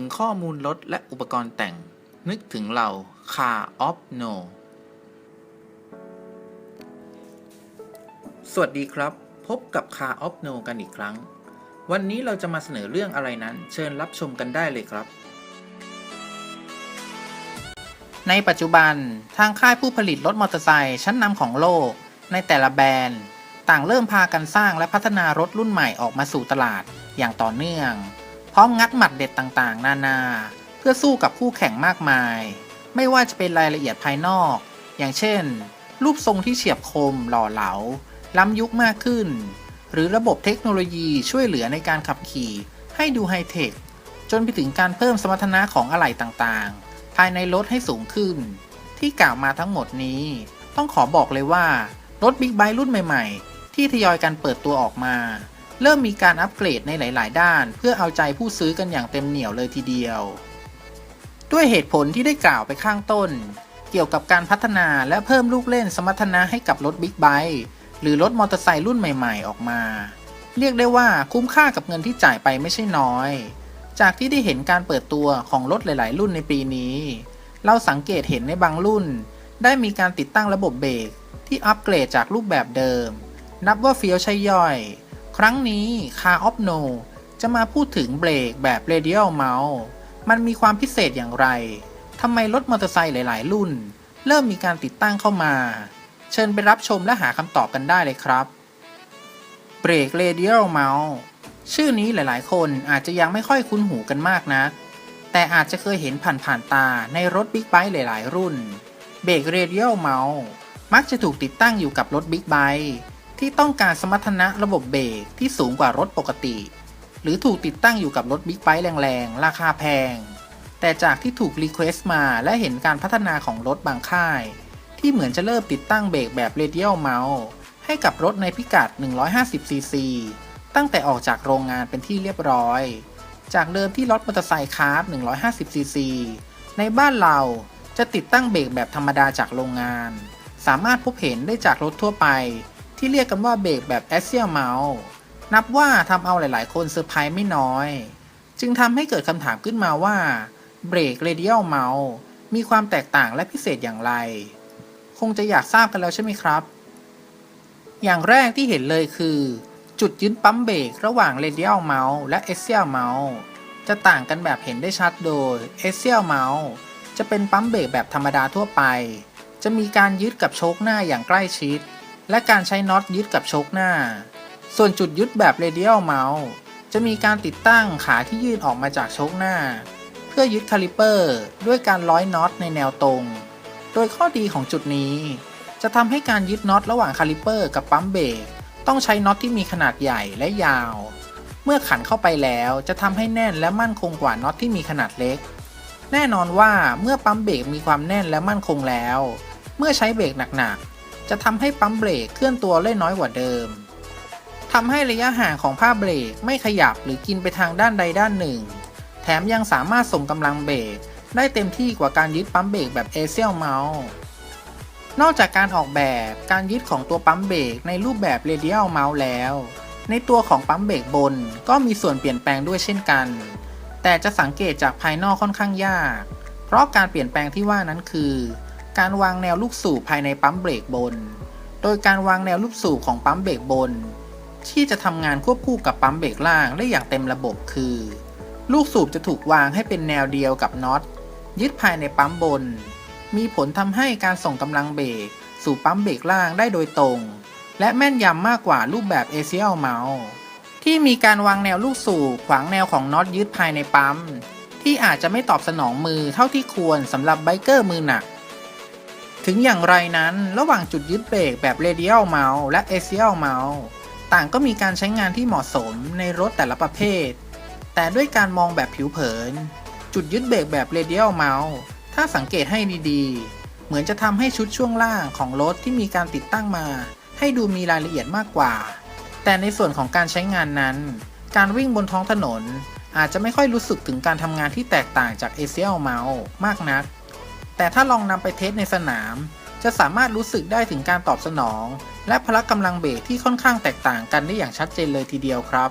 นึกถึงข้อมูลรถและอุปกรณ์แต่ง นึกถึงเรา Car of No สวัสดีครับ พบกับ Car of No กันอีกครั้ง วันนี้เราจะมาเสนอเรื่องอะไรนั้น เชิญรับชมกันได้เลยครับ ในปัจจุบันทางค่ายผู้ผลิตรถมอเตอร์ไซค์ชั้นนำของโลก ในแต่ละแบรนด์ ต่างเริ่มพากันสร้างและพัฒนารถรุ่นใหม่ออกมาสู่ตลาดอย่างต่อเนื่อง ร้อมงัดหมัดเด็ดต่างๆ นานา เพื่อสู้กับคู่แข่งมากมาย ไม่ว่าจะเป็นรายละเอียดภายนอก อย่างเช่น รูปทรงที่เฉียบคมหล่อเหลา ล้ำยุคมากขึ้น หรือระบบเทคโนโลยีช่วยเหลือในการขับขี่ให้ดูไฮเทค จนไปถึงการเพิ่มสมรรถนะของอะไหล่ต่างๆ ภายในรถให้สูงขึ้น ที่กล่าวมาทั้งหมดนี้ ต้องขอบอกเลยว่า รถบิ๊กไบค์รุ่นใหม่ ๆ ที่ทยอยกันเปิดตัวออกมา เริ่มมีการอัปเกรดในหลาย ๆ ด้าน เพื่อเอาใจผู้ซื้อกันอย่างเต็มเหนี่ยวเลยทีเดียว ด้วยเหตุผลที่ได้กล่าวไปข้างต้น เกี่ยวกับการพัฒนาและเพิ่มลูกเล่นสมรรถนะให้กับรถบิ๊กไบค์หรือรถมอเตอร์ไซค์รุ่นใหม่ ๆ ออกมา เรียกได้ว่าคุ้มค่ากับเงินที่จ่ายไปไม่ใช่น้อย จากที่ได้เห็นการเปิดตัวของรถหลาย ๆ รุ่นในปีนี้ เราสังเกตเห็นในบางรุ่น ได้มีการติดตั้งระบบเบรกที่อัปเกรดจากรูปแบบเดิม นับว่าเฟี้ยวใช่ย่อย ครั้งนี้ Car of No จะมาพูดถึงเบรกแบบ Radial Mount มันมีความพิเศษอย่างไร ทำไมรถมอเตอร์ไซค์หลาย ๆ รุ่น เริ่มมีการติดตั้งเข้ามา เชิญไปรับชมและหาคำตอบกันได้เลยครับ เบรก Radial Mount ชื่อนี้หลาย ๆ คนอาจจะยังไม่ค่อยคุ้นหูกันมากนะแต่อาจจะเคยเห็นผ่านๆตาในรถบิ๊กไบค์หลาย ๆ รุ่น เบรก Radial Mount มักจะถูกติดตั้งอยู่กับรถบิ๊กไบค์ ที่ต้องการสมรรถนะระบบเบรกที่สูงกว่ารถปกติ หรือถูกติดตั้งอยู่กับรถบิ๊กไบค์แรงๆ ราคาแพง แต่จากที่ถูกรีเควสต์มาและเห็นการพัฒนาของรถบางค่าย ที่เหมือนจะเริ่มติดตั้งเบรกแบบ Radial Mount ให้กับรถในพิกัด 150cc ตั้งแต่ออกจากโรงงานเป็นที่เรียบร้อย จากเดิมที่รถมอเตอร์ไซค์คาร์บ 150cc ในบ้านเราจะติดตั้งเบรกแบบธรรมดาจากโรงงาน สามารถพบเห็นได้จากรถทั่วไป ที่เรียกกันว่าเบรกแบบ Axial Mount นับว่าทำเอาหลาย ๆ คนเซอร์ไพรส์ไม่น้อย จึงทำให้เกิดคำถามขึ้นมาว่าเบรก Radial Mount มีความแตกต่างและพิเศษอย่างไร คงจะอยากทราบกันแล้วใช่ไหมครับ อย่างแรกที่เห็นเลยคือ จุดยึดปั๊มเบรกระหว่าง Radial Mount และ Axial Mount จะต่างกันแบบเห็นได้ชัดโดย Axial Mount จะเป็นปั๊มเบรกแบบธรรมดาทั่วไป จะมีการยึดกับโชคหน้าอย่างใกล้ชิด และการใช้น็อตยึดกับโชคหน้า ส่วนจุดยึดแบบ Radial Mount จะมีการติดตั้งขาที่ยื่นออกมาจากโชคหน้า เพื่อยึดคาลิเปอร์ ด้วยการร้อยน็อตในแนวตรง โดยข้อดีของจุดนี้ จะทำให้การยึดน็อตระหว่างคาลิเปอร์กับปั๊มเบรกต้องใช้น็อตที่มีขนาดใหญ่และยาว เมื่อขันเข้าไปแล้วจะทำให้แน่นและมั่นคงกว่าน็อตที่มีขนาดเล็ก แน่นอนว่าเมื่อปั๊มเบรกมีความแน่นและมั่นคงแล้ว เมื่อใช้เบรกหนักๆ จะทำให้ปั๊มเบรกเคลื่อนตัวได้น้อยกว่าเดิมทำให้ระยะห่างของผ้าเบรกไม่ขยับหรือกินไปทางด้านใดด้านหนึ่ง แถมยังสามารถส่งกำลังเบรกได้เต็มที่กว่าการยึดปั๊มเบรกแบบเอเซียลเมาส์นอกจากการออกแบบการยึดของตัวปั๊มเบรกในรูปแบบเรเดียลเมาส์แล้ว ในตัวของปั๊มเบรกบนก็มีส่วนเปลี่ยนแปลงด้วยเช่นกัน แต่จะสังเกตจากภายนอกค่อนข้างยาก เพราะการเปลี่ยนแปลงที่ว่านั้นคือ การวางแนวลูกสูบภายในปั๊มเบรกบน โดยการวางแนวลูกสูบของปั๊มเบรกบน ที่จะทำงานควบคู่กับปั๊มเบรกล่างได้อย่างเต็มระบบคือ ลูกสูบจะถูกวางให้เป็นแนวเดียวกับน็อตยึดภายในปั๊มบน มีผลทำให้การส่งกำลังเบรกสู่ปั๊มเบรกล่างได้โดยตรง และแม่นยำมากกว่ารูปแบบ a c l Mount ที่มีการวางแนวลูกสูบขวางแนวของน็อตยึดภายในปั๊ม ที่อาจจะไม่ตอบสนองมือเท่าที่ควรสำหรับไบเกอร์มือหนัก ถึงอย่างไรนั้นระหว่างจุดยึดเบรกแบบ Radial Mount และ a c l Mount ต่างก็มีการใช้งานที่เหมาะสมในรถแต่ละประเภท แต่ด้วยการมองแบบผิวเผิน จุดยึดเบรกแบบ Radial Mount ถ้าสังเกตให้ดีๆ เหมือนจะทำให้ชุดช่วงล่างของรถที่มีการติดตั้งมา ให้ดูมีรายละเอียดมากกว่า แต่ในส่วนของการใช้งานนั้น การวิ่งบนท้องถนน อาจจะไม่ค่อยรู้สึกถึงการทำงานที่แตกต่างจาก a c l Mount มากนัก แต่ถ้าลองนำไปเทสในสนาม จะสามารถรู้สึกได้ถึงการตอบสนอง และพละกำลังเบรกที่ค่อนข้างแตกต่างกันได้อย่างชัดเจนเลยทีเดียวครับ